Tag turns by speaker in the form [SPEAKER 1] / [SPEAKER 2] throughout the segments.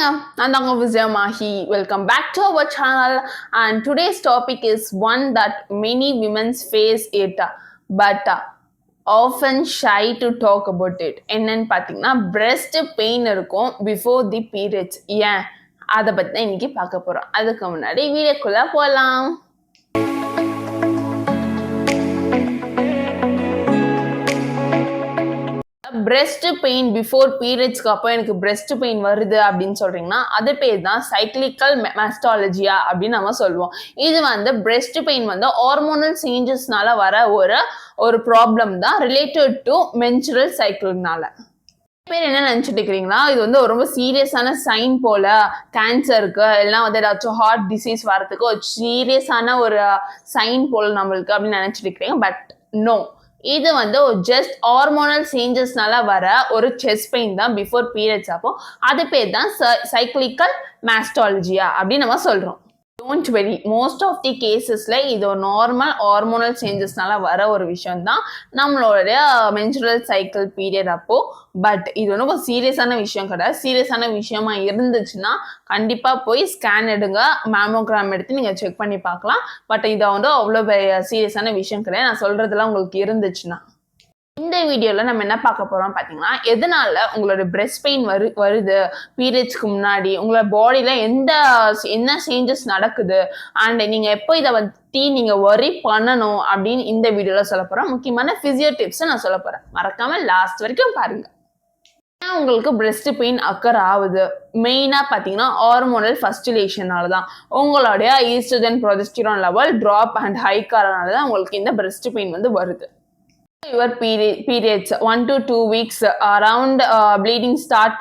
[SPEAKER 1] ஹாய்ங்க நான் தாங்க Vijayamahi welcome back to our channel and today's topic is one that many women's face it but often shy to talk about it என்னன்னு பார்த்தீங்கன்னா breast pain இருக்கும் before the periods ஏன்? அதை பற்றி தான் இன்னைக்கு பார்க்க போகிறோம் அதுக்கு முன்னாடி வீடியோக்குள்ளே போகலாம் breast பெயின் பிஃபோர் பீரியட்ஸ்க்கு அப்போ எனக்கு breast பெயின் வருது அப்படின்னு சொல்றீங்கன்னா அது பேர் தான் சைக்ளிக்கல் மெஸ்டாலஜியா அப்படின்னு நம்ம சொல்லுவோம். இது வந்து breast பெயின் வந்து ஹார்மோனல் சேஞ்சஸ்னால வர ஒரு ஒரு ப்ராப்ளம் தான் ரிலேட்டட் டு மென்சுரல் சைக்கிள்னால பேர் என்ன நினச்சிட்டு இருக்கிறீங்களா? இது வந்து ரொம்ப சீரியஸான சைன் போல கேன்சருக்கு எல்லாம் வந்து ஏதாச்சும் ஹார்ட் டிசீஸ் வரதுக்கு ஒரு சீரியஸான ஒரு சைன் போல நம்மளுக்கு அப்படின்னு நினச்சிட்டு இருக்கிறீங்க. பட் நோ இது வந்து ஒரு ஜஸ்ட் ஹார்மோனல் சேஞ்சஸ்னால வர ஒரு செஸ்ட் பெயின் தான் பிஃபோர் பீரியட்ஸ் அப்போ. அது பேர் தான் சைக்ளிக்கல் மேஸ்டாலஜியா அப்படின்னு நம்ம சொல்றோம். Don't very most of the கேசஸ்ல இது ஒரு நார்மல் ஹார்மோனல் சேஞ்சஸ்னால வர ஒரு விஷயம் தான் நம்மளோட மென்சுரல் சைக்கிள் பீரியட் அப்போ. பட் இது ஒன்றும் ஒரு சீரியஸான விஷயம் கிடையாது. சீரியஸான விஷயமா இருந்துச்சுன்னா கண்டிப்பா போய் ஸ்கேன் எடுங்க. மேமோகிராம் எடுத்து நீங்க செக் பண்ணி பார்க்கலாம். பட் இதை வந்து அவ்வளோ சீரியஸான விஷயம் கிடையாது. நான் சொல்றதெல்லாம் உங்களுக்கு இருந்துச்சுன்னா. இந்த வீடியோவில் நம்ம என்ன பார்க்க போகிறோம் பார்த்தீங்கன்னா எதனால உங்களோட பிரெஸ்ட் பெயின் வரு வருது? பீரியட்ஸ்க்கு முன்னாடி உங்களோட பாடியில் எந்த என்ன சேஞ்சஸ் நடக்குது? அண்ட் நீங்கள் எப்போ இதை பற்றி நீங்கள் ஒரி பண்ணணும் அப்படின்னு இந்த வீடியோவில் சொல்ல போகிறோம் முக்கியமான ஃபிசியோ டிப்ஸை நான் சொல்ல போகிறேன் மறக்காமல் லாஸ்ட் வரைக்கும் பாருங்கள் ஏன் உங்களுக்கு பிரெஸ்ட் பெயின் அக்கர் ஆகுது? மெயினாக பார்த்தீங்கன்னா ஹார்மோனல் ஃபஸ்டிலேஷனால தான். உங்களுடைய oestrogen progesterone level drop and ஹைக்காரனால தான் உங்களுக்கு இந்த பிரெஸ்ட் பெயின் வந்து வருது. Your period periods one to two weeks around bleeding start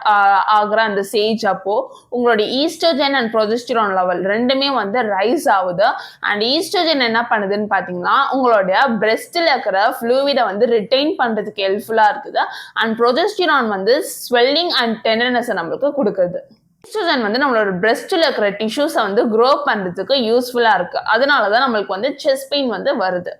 [SPEAKER 1] ஆகிற அந்த ஸ்டேஜ் அப்போ உங்களுடைய ஈஸ்டோஜன் அண்ட் ப்ரொஜெஸ்டிரான் லெவல் ரெண்டுமே வந்து ரைஸ் ஆகுது. அண்ட் ஈஸ்டோஜன் என்ன பண்ணுதுன்னு பார்த்தீங்கன்னா உங்களுடைய பிரெஸ்டில் இருக்கிற ஃப்ளூவிடை வந்து ரிட்டைன் பண்ணுறதுக்கு ஹெல்ப்ஃபுல்லாக இருக்குது. அண்ட் ப்ரொஜெஸ்டிரான் வந்து ஸ்வெல்லிங் அண்ட் டெண்டர்னஸை நம்மளுக்கு கொடுக்குது. ஈஸ்ட்ரோஜன் வந்து நம்மளோட பிரெஸ்ட்டில் இருக்கிற டிஷ்யூஸை வந்து க்ரோ பண்ணுறதுக்கு யூஸ்ஃபுல்லாக இருக்குது அதனால தான் நம்மளுக்கு வந்து செஸ்ட் பெயின் வந்து வருது.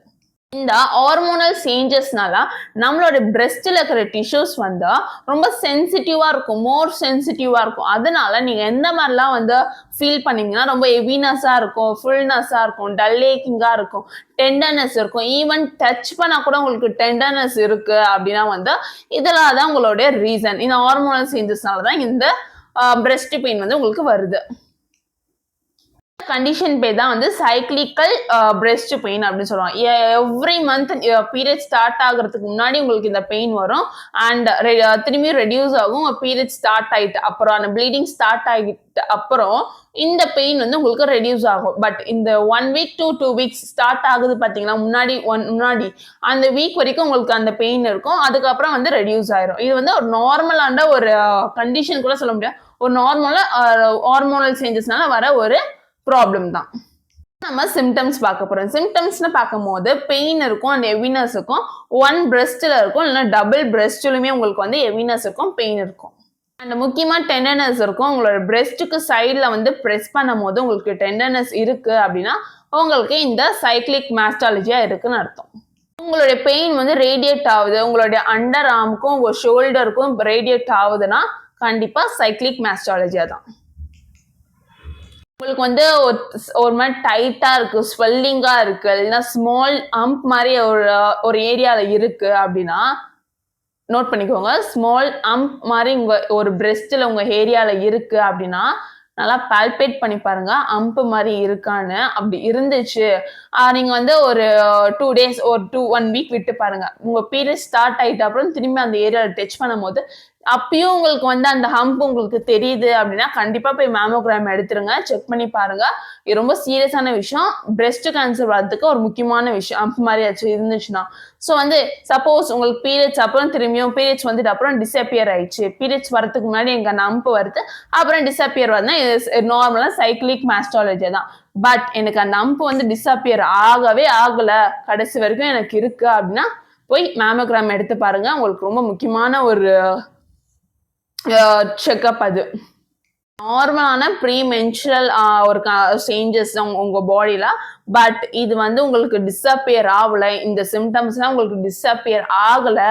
[SPEAKER 1] இந்த ஹார்மோனல் சேஞ்சஸ்னால நம்மளோட பிரெஸ்டில் இருக்கிற டிஷ்யூஸ் வந்து ரொம்ப சென்சிட்டிவாக இருக்கும் மோர் சென்சிட்டிவாக இருக்கும். அதனால நீங்கள் எந்த மாதிரிலாம் வந்து ஃபீல் பண்ணீங்கன்னா ரொம்ப ஹெவினஸ்ஸாக இருக்கும் ஃபுல்னஸ்ஸாக இருக்கும் டல்லேக்கிங்காக இருக்கும் டெண்டர்னஸ் இருக்கும். ஈவன் டச் பண்ணால் கூட உங்களுக்கு டெண்டர்னஸ் இருக்குது அப்படின்னா வந்து இதெல்லாம் தான் உங்களுடைய ரீசன் இந்த ஹார்மோனல் சேஞ்சஸ்னால தான் இந்த பிரெஸ்ட் பெயின் வந்து உங்களுக்கு வருது. கண்டிஷன் பேர் தான் வந்து சைக்ளிக்கல் பிரெஸ்ட் பெயின் அப்படின்னு சொல்லுவாங்க. எவ்ரி மந்த் பீரியட் ஸ்டார்ட் ஆகுறதுக்கு முன்னாடி உங்களுக்கு இந்த பெயின் வரும். அண்ட் திரும்பி ரெடியூஸ் ஆகும். பீரியட் ஸ்டார்ட் ஆகிட்டு அப்புறம் அந்த ப்ளீடிங் ஸ்டார்ட் ஆகிட்டு அப்புறம் இந்த பெயின் வந்து உங்களுக்கு ரெடியூஸ் ஆகும். பட் இந்த one week two two weeks start ஆகுது பார்த்தீங்கன்னா முன்னாடி ஒன் முன்னாடி. அந்த வீக் வரைக்கும் உங்களுக்கு அந்த பெயின் இருக்கும். அதுக்கப்புறம் வந்து ரெடியூஸ் ஆயிரும். இது வந்து ஒரு நார்மலான ஒரு கண்டிஷன் கூட சொல்ல முடியாது. ஒரு நார்மலாக ஹார்மோனல் சேஞ்சஸ்னால வர ஒரு ப்ராப்ளம் தான். நம்ம சிம்டம்ஸ் பார்க்க போறோம். சிம்டம்ஸ்னு பார்க்கும்போது பெயின் இருக்கும் அண்ட் எவினஸ் இருக்கும். ஒன் பிரெஸ்டில் இருக்கும் இல்லைன்னா டபுள் பிரெஸ்ட்லுமே உங்களுக்கு வந்து எவினஸ் இருக்கும் பெயின் இருக்கும். அண்ட் முக்கியமாக டெண்டர்னஸ் இருக்கும். உங்களோட பிரெஸ்ட்டுக்கு சைடில் வந்து ப்ரெஸ் பண்ணும் போது உங்களுக்கு டெண்டர்னஸ் இருக்குது அப்படின்னா உங்களுக்கு இந்த சைக்ளிக் மேஸ்டாலஜியாக இருக்குன்னு அர்த்தம். உங்களுடைய பெயின் வந்து ரேடியேட் ஆகுது. உங்களுடைய அண்டர் ஆர்முக்கும் உங்கள் ஷோல்டருக்கும் ரேடியேட் ஆகுதுன்னா கண்டிப்பாக சைக்ளிக் மேஸ்டாலஜியாக தான். உங்களுக்கு வந்து ஒரு மாதிரி டைட்டா இருக்கு ஸ்வெல்லிங்கா இருக்கு இல்லைன்னா ஸ்மால் அம்ப் மாதிரி ஒரு ஒரு ஏரியால இருக்கு அப்படின்னா நோட் பண்ணிக்கோங்க. ஸ்மால் அம்ப் மாதிரி உங்க ஒரு பிரெஸ்ட்ல உங்க ஏரியாவில் இருக்கு அப்படின்னா நல்லா பால்பேட் பண்ணி பாருங்க. அம்பு மாதிரி இருக்கான்னு. அப்படி இருந்துச்சு. நீங்க வந்து ஒரு டூ டேஸ் ஒரு டூ ஒன் வீக் விட்டு பாருங்க. உங்க பீரியட் ஸ்டார்ட் ஆகிட்ட அப்புறம் திரும்பி அந்த ஏரியாவில் டச் பண்ணும் போது அப்பயும் உங்களுக்கு வந்து அந்த ஹம்ப் உங்களுக்கு தெரியுது அப்படின்னா கண்டிப்பா போய் மேமோகிராம் எடுத்துருங்க. செக் பண்ணி பாருங்க. இது ரொம்ப சீரியஸான விஷயம். பிரெஸ்ட் கேன்சர் வரதுக்கு ஒரு முக்கியமான விஷயம். ஹம்ப் மாதிரி ஆச்சு இருந்துச்சுன்னா. ஸோ வந்து சப்போஸ் உங்களுக்கு பீரியட்ஸ் அப்புறம் திரும்பியும் பீரியட்ஸ் வந்துட்டு அப்புறம் டிஸப்பியர் ஆயிடுச்சு. பீரியட்ஸ் வரதுக்கு முன்னாடி எங்க அந்த ஹம்ப் வருது. அப்புறம் டிஸப்பியர் வருதுன்னா நார்மலாக சைக்கிளிக் மாஸ்டாலஜி தான். பட் எனக்கு அந்த அம்பு வந்து டிஸப்பியர் ஆகவே ஆகல. கடைசி வரைக்கும் எனக்கு இருக்கு அப்படின்னா போய் மேமோகிராம் எடுத்து பாருங்க. உங்களுக்கு ரொம்ப முக்கியமான ஒரு செக்கப் அது. நார்மலான ப்ரீ மென்சுரல் ஒரு சேஞ்சஸ் தான் உங்கள் பாடியில் பட் இது வந்து உங்களுக்கு டிஸ்அப்பியர் ஆகலை. இந்த சிம்டம்ஸ்லாம் உங்களுக்கு டிஸ்அப்பியர் ஆகலை.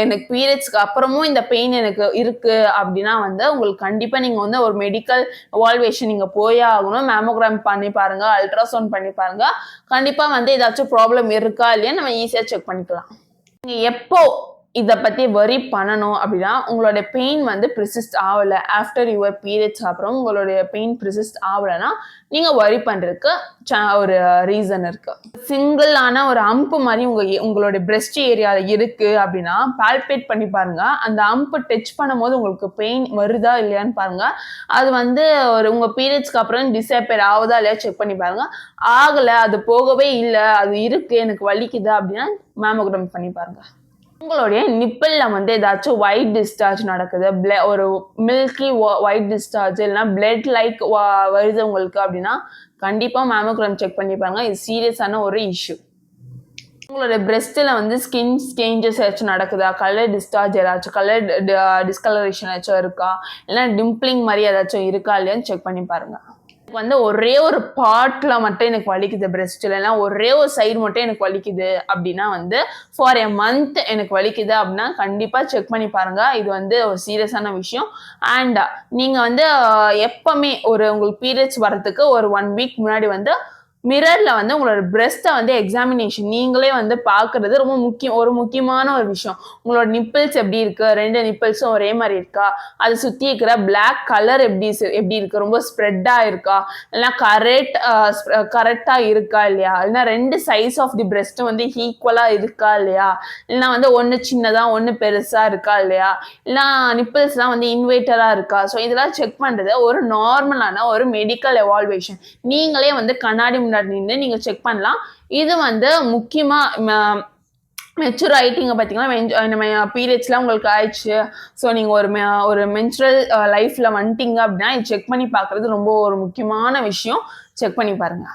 [SPEAKER 1] எனக்கு பீரியட்ஸ்க்கு அப்புறமும் இந்த பெயின் எனக்கு இருக்குது அப்படின்னா வந்து உங்களுக்கு கண்டிப்பாக நீங்கள் வந்து ஒரு மெடிக்கல் வால்வேஷன் நீங்கள் போயே ஆகணும். மேமோகிராம் பண்ணி பாருங்கள் அல்ட்ராசவுண்ட் பண்ணி பாருங்கள் கண்டிப்பாக வந்து ஏதாச்சும் ப்ராப்ளம் இருக்கா இல்லையா நம்ம ஈஸியாக செக் பண்ணிக்கலாம். நீங்கள் எப்போ இதை பற்றி வரி பண்ணணும் அப்படின்னா உங்களுடைய பெயின் வந்து ப்ரிசிஸ்ட் ஆகலை. ஆஃப்டர் யுவர் பீரியட்ஸ் அப்புறம் உங்களுடைய பெயின் ப்ரிசிஸ்ட் ஆகலைன்னா நீங்கள் வரி பண்ணுறதுக்கு ஒரு ரீசன் இருக்கு. சிங்கிளான ஒரு அம்பு மாதிரி உங்கள் உங்களுடைய பிரெஸ்ட் ஏரியாவில் இருக்குது அப்படின்னா பால்பேட் பண்ணி பாருங்க. அந்த அம்பு டச் பண்ணும்போது உங்களுக்கு பெயின் வருதா இல்லையான்னு பாருங்க. அது வந்து ஒரு உங்கள் பீரியட்ஸ்க்கு அப்புறம் டிசப்பேர் ஆகுதா இல்லையா செக் பண்ணி பாருங்க. ஆகலை அது போகவே இல்லை அது இருக்குது எனக்கு வலிக்குதா அப்படின்னா மேமோகிராம் பண்ணி பாருங்க. உங்களுடைய நிப்பிளில் வந்து ஏதாச்சும் ஒயிட் டிஸ்சார்ஜ் நடக்குது ப்ளே ஒரு மில்கி ஒயிட் டிஸ்சார்ஜ் இல்லைனா பிளட் லைக் வருது உங்களுக்கு அப்படின்னா கண்டிப்பாக மேமோகிராம் செக் பண்ணி பாருங்க. இது சீரியஸான ஒரு இஷ்யூ உங்களோட பிரெஸ்ட்டில் வந்து ஸ்கின் சேஞ்சஸ் ஏதாச்சும் நடக்குதா? கலர் டிஸ்சார்ஜ் ஏதாச்சும் கலர் டிஸ்கலரேஷன் ஏதாச்சும் இருக்கா? இல்லைனா டிம்பிளிங் மாதிரி ஏதாச்சும் இருக்கா இல்லையான்னு செக் பண்ணி பாருங்கள் வந்து ஒரே ஒரு பார்ட்ல மட்டும் எனக்கு வலிக்குது பிரெஸ்ட்ல இல்லைன்னா ஒரே ஒரு சைடு மட்டும் எனக்கு வலிக்குது அப்படின்னா வந்து ஃபார் எ மந்த் எனக்கு வலிக்குது அப்படின்னா கண்டிப்பா செக் பண்ணி பாருங்க. இது வந்து ஒரு சீரியஸான விஷயம். அண்ட் நீங்க வந்து எப்பவுமே ஒரு உங்களுக்கு பீரியட்ஸ் வர்றதுக்கு ஒரு ஒன் வீக் முன்னாடி வந்து மிரர்ல வந்து உங்களோட பிரெஸ்ட்டை வந்து எக்ஸாமினேஷன் நீங்களே வந்து பார்க்கறது ரொம்ப முக்கியம் ஒரு முக்கியமான ஒரு விஷயம். உங்களோட நிப்பிள்ஸ் எப்படி இருக்கு? ரெண்டு நிப்பிள்ஸும் ஒரே மாதிரி இருக்கா? அது சுற்றி இருக்கிற பிளாக் கலர் எப்படி எப்படி இருக்கு? ரொம்ப ஸ்ப்ரெட்டாக இருக்கா? இல்லைனா கரெக்ட் கரெக்டாக இருக்கா இல்லையா? இல்லைன்னா ரெண்டு சைஸ் ஆஃப் தி பிரெஸ்ட்டும் வந்து ஈக்குவலாக இருக்கா இல்லையா? இல்லைன்னா வந்து ஒன்று சின்னதாக ஒன்று பெருசாக இருக்கா இல்லையா? இல்லைனா நிப்பிள்ஸ்லாம் வந்து இன்வைட்டரா இருக்கா? ஸோ இதெல்லாம் செக் பண்ணுறது ஒரு நார்மலான ஒரு மெடிக்கல் எவால்வேஷன் நீங்களே வந்து கண்ணாடி முன்னாடி அப்படின்னு நீங்க செக் பண்ணலாம். இது வந்து முக்கியமா மெச்சூர் ஆகிட்டீங்க பார்த்தீங்கன்னா நம்ம பீரியட்ஸ்லாம் உங்களுக்கு ஆயிடுச்சு. ஸோ நீங்கள் ஒரு மெ- ஒரு மென்சுரல் லைஃப்பில் வந்துட்டீங்க அப்படின்னா இது செக் பண்ணி பார்க்குறது ரொம்ப ஒரு முக்கியமான விஷயம். செக் பண்ணி பாருங்க.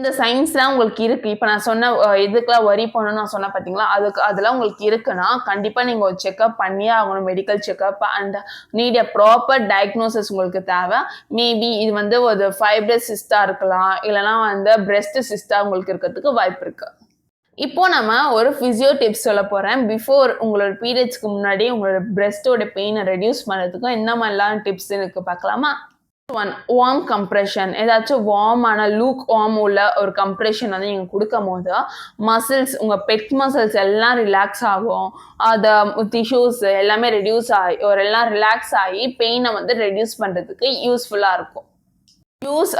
[SPEAKER 1] இந்த சயின்ஸ்லாம் உங்களுக்கு இருக்கு. இப்போ நான் சொன்ன அஹ், ஒரி வரி பண்ணணும்னு நான் சொன்னேன் பார்த்தீங்களா அதுக்கு அதெல்லாம் உங்களுக்கு இருக்குன்னா கண்டிப்பாக நீங்கள் ஒரு செக்அப் பண்ணியே ஆகணும். Medical checkup and need a proper diagnosis உங்களுக்கு தேவை. மேபி இது வந்து ஒரு ஃபைப்ரஸ் சிஸ்டா இருக்கலாம். இல்லைன்னா வந்து பிரெஸ்ட் சிஸ்டா உங்களுக்கு இருக்கிறதுக்கு வாய்ப்பு இருக்கு. இப்போ நம்ம ஒரு ஃபிசியோ டிப்ஸ் சொல்ல போறேன். பிஃபோர் உங்களோட பீரியட்ஸ்க்கு முன்னாடி உங்களோட பிரஸ்டோட பெயினை ரெடியூஸ் பண்ணுறதுக்கும் என்ன மாதிரிலாம் டிப்ஸ் இருக்கு பார்க்கலாமா ஒன் வார்ம் கம்ப்ரெஷன் ஏதாச்சும் வார்மான லூக் வார்ம் உள்ள ஒரு கம்ப்ரெஷன் வந்து நீங்கள் கொடுக்கும் போது மசில்ஸ் உங்கள் பெட் மசில்ஸ் எல்லாம் ரிலாக்ஸ் ஆகும். அதை டிஷ்யூஸ் எல்லாமே ரெடியூஸ் ஆகி ஒரு எல்லாம் ரிலாக்ஸ் ஆகி பெயினை வந்து ரெடியூஸ் பண்ணுறதுக்கு யூஸ்ஃபுல்லாக இருக்கும். யூஸ்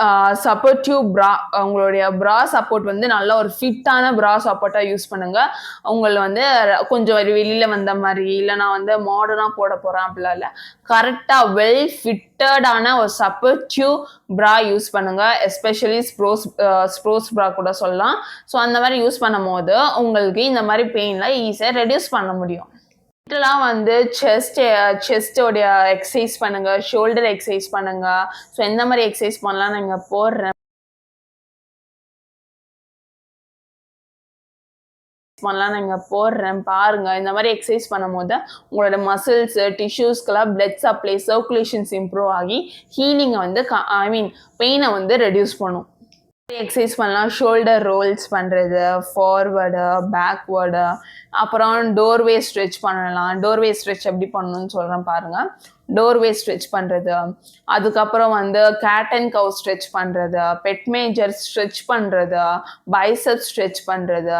[SPEAKER 1] சப்போர்ட்டிவ் ப்ரா உங்களுடைய ப்ரா சப்போர்ட் வந்து நல்ல ஒரு ஃபிட்டான ப்ரா சப்போர்ட்டாக யூஸ் பண்ணுங்கள் உங்களை வந்து கொஞ்சம் வெளியில் வந்த மாதிரி இல்லை நான் வந்து மாடர்னாக போட போகிறேன் அப்படிலாம் இல்லை. கரெக்டாக வெல் ஃபிட்டடான ஒரு சப்போர்ட்டிவ் ப்ரா யூஸ் பண்ணுங்கள் எஸ்பெஷலி ஸ்ப்ரோஸ் ஸ்ப்ரோஸ் ப்ரா கூட சொல்லலாம். ஸோ அந்த மாதிரி யூஸ் பண்ணும்போது உங்களுக்கு இந்த மாதிரி பெயினில் ஈஸியாக ரெடியூஸ் பண்ண முடியும். ஃபஸ்ட்டுலாம் வந்து செஸ்ட் செஸ்டோடைய எக்ஸசைஸ் பண்ணுங்க ஷோல்டர் எக்ஸசைஸ் பண்ணுங்க. ஸோ எந்த மாதிரி எக்ஸசைஸ் பண்ணலாம் நாங்கள் போடுறேன். பண்ணலாம் நாங்கள் போடுறேன். பாருங்க இந்த மாதிரி எக்ஸசைஸ் பண்ணும்போது உங்களோட மசில்ஸ் டிஷ்யூஸ்க்கெல்லாம் பிளட் சப்ளை சர்க்குலேஷன்ஸ் இம்ப்ரூவ் ஆகி ஹீலிங்கை வந்து ஐ மீன் பெயினை வந்து ரெடியூஸ் பண்ணும். எக்ஸசைஸ் பண்ணலாம். ஷோல்டர் ரோல்ஸ் பண்ணுறது ஃபார்வர்டு பேக்வேர்டு அப்புறம் டோர்வே ஸ்ட்ரெச் பண்ணலாம். டோர்வே ஸ்ட்ரெச் எப்படி பண்ணணும்னு சொல்கிறேன் பாருங்கள் டோர்வே ஸ்ட்ரெச் பண்ணுறது அதுக்கப்புறம் வந்து கேட் அண்ட் கவு ஸ்ட்ரெச் பண்ணுறது பெட் மேஜர் ஸ்ட்ரெச் பண்ணுறது பைசப் ஸ்ட்ரெச் பண்ணுறது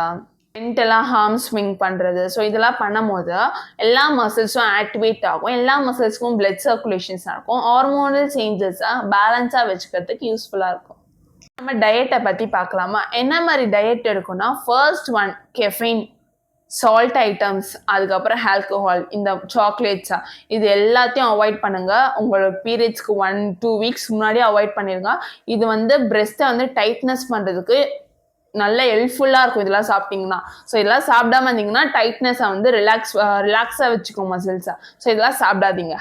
[SPEAKER 1] எல்லாம் ஹார்ம் ஸ்விங் பண்ணுறது ஸோ இதெல்லாம் பண்ணும்போது எல்லா மசில்ஸும் ஆக்டிவேட் ஆகும். எல்லா மசில்ஸ்க்கும் பிளட் சர்க்குலேஷன்ஸ் நடக்கும். ஹார்மோனல் சேஞ்சஸை பேலன்ஸாக வச்சுக்கிறதுக்கு யூஸ்ஃபுல்லாக இருக்கும். நம்ம டயட்டை பற்றி பார்க்கலாமா? என்ன மாதிரி டயட் எடுக்கணும்னா first one caffeine salt items அதுக்கப்புறம் ஆல்கோஹால் இந்த சாக்லேட்ஸா இது எல்லாத்தையும் அவாய்ட் பண்ணுங்க. உங்களோட பீரியட்ஸ்க்கு ஒன் டூ வீக்ஸ் முன்னாடியே அவாய்ட் பண்ணிருங்க. இது வந்து பிரெஸ்ட்டை வந்து டைட்னஸ் பண்ணுறதுக்கு நல்ல ஹெல்ப்ஃபுல்லாக இருக்கும் இதெல்லாம் சாப்பிட்டீங்கன்னா. ஸோ இதெல்லாம் சாப்பிடாம இருந்தீங்கன்னா டைட்னஸை வந்து ரிலாக்ஸ் ரிலாக்ஸாக வச்சுக்கோ மசில்ஸை ஸோ இதெல்லாம் சாப்பிடாதீங்க.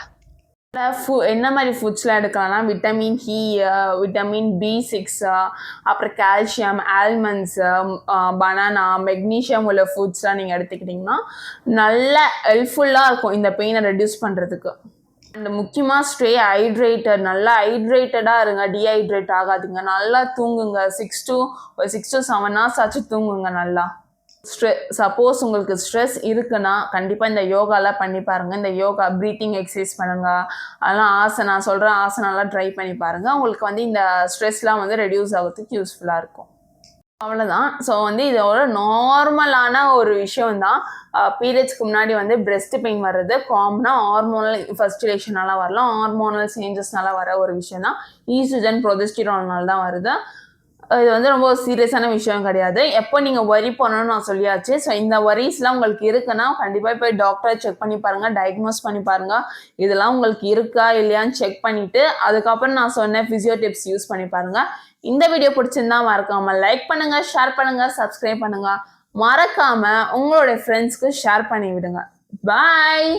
[SPEAKER 1] ஃபு என்ன மாதிரி ஃபுட்ஸ்லாம் எடுக்கலாம்னா vitamin E vitamin B six அப்புறம் கால்சியம் ஆல்மண்ட்ஸு பனானா மெக்னீஷியம் உள்ள ஃபுட்ஸ்லாம் நீங்கள் எடுத்துக்கிட்டிங்கன்னா நல்ல ஹெல்ப்ஃபுல்லாக இருக்கும் இந்த பெயினை ரெடியூஸ் பண்ணுறதுக்கு அண்ட் முக்கியமாக ஸ்டே ஹைட்ரேட்டட் நல்லா ஹைட்ரேட்டடாக இருங்க டீஹைட்ரேட் ஆகாதீங்க. நல்லா தூங்குங்க. சிக்ஸ் டு ஒரு சிக்ஸ் டு செவன் ஹவர்ஸ் ஆச்சு தூங்குங்க நல்லா. ஸ்ட்ரெ சப்போஸ் உங்களுக்கு ஸ்ட்ரெஸ் இருக்குன்னா கண்டிப்பாக இந்த யோகாலாம் பண்ணி பாருங்கள் இந்த யோகா ப்ரீத்திங் எக்ஸசைஸ் பண்ணுங்கள் அதெல்லாம் ஆசனா சொல்கிற ஆசனாலாம் ட்ரை பண்ணி பாருங்கள் உங்களுக்கு வந்து இந்த ஸ்ட்ரெஸ்லாம் வந்து ரெடியூஸ் ஆகிறதுக்கு யூஸ்ஃபுல்லாக இருக்கும். அவ்வளோதான் ஸோ வந்து இதோட நார்மலான ஒரு விஷயம் தான் பீரியட்ஸ்க்கு முன்னாடி வந்து பிரெஸ்ட் பெயின் வர்றது காமனாக ஹார்மோனல் ஃபர்ஸ்டிலேஷனால வரலாம். ஹார்மோனல் சேஞ்சஸ்னால வர ஒரு விஷயம் தான் ஈஸ்ட்ரஜன் ப்ரொஜெஸ்டிரானால தான் வருது. இது வந்து ரொம்ப சீரியஸான விஷயம் கிடையாது. எப்போ நீங்கள் வரி பண்ணணும்னு நான் சொல்லியாச்சு. ஸோ இந்த வரிஸ்லாம் உங்களுக்கு இருக்குன்னா கண்டிப்பாக போய் டாக்டரை செக் பண்ணி பாருங்கள் டயக்னோஸ் பண்ணி பாருங்கள் இதெல்லாம் உங்களுக்கு இருக்கா இல்லையான்னு செக் பண்ணிவிட்டு அதுக்கப்புறம் நான் சொன்ன ஃபிசியோ டிப்ஸ் யூஸ் பண்ணி பாருங்கள் இந்த வீடியோ பிடிச்சிருந்தா மறக்காம லைக் பண்ணுங்கள் ஷேர் பண்ணுங்கள் சப்ஸ்கிரைப் பண்ணுங்கள் மறக்காமல் உங்களுடைய ஃப்ரெண்ட்ஸ்க்கு ஷேர் பண்ணி விடுங்க பாய்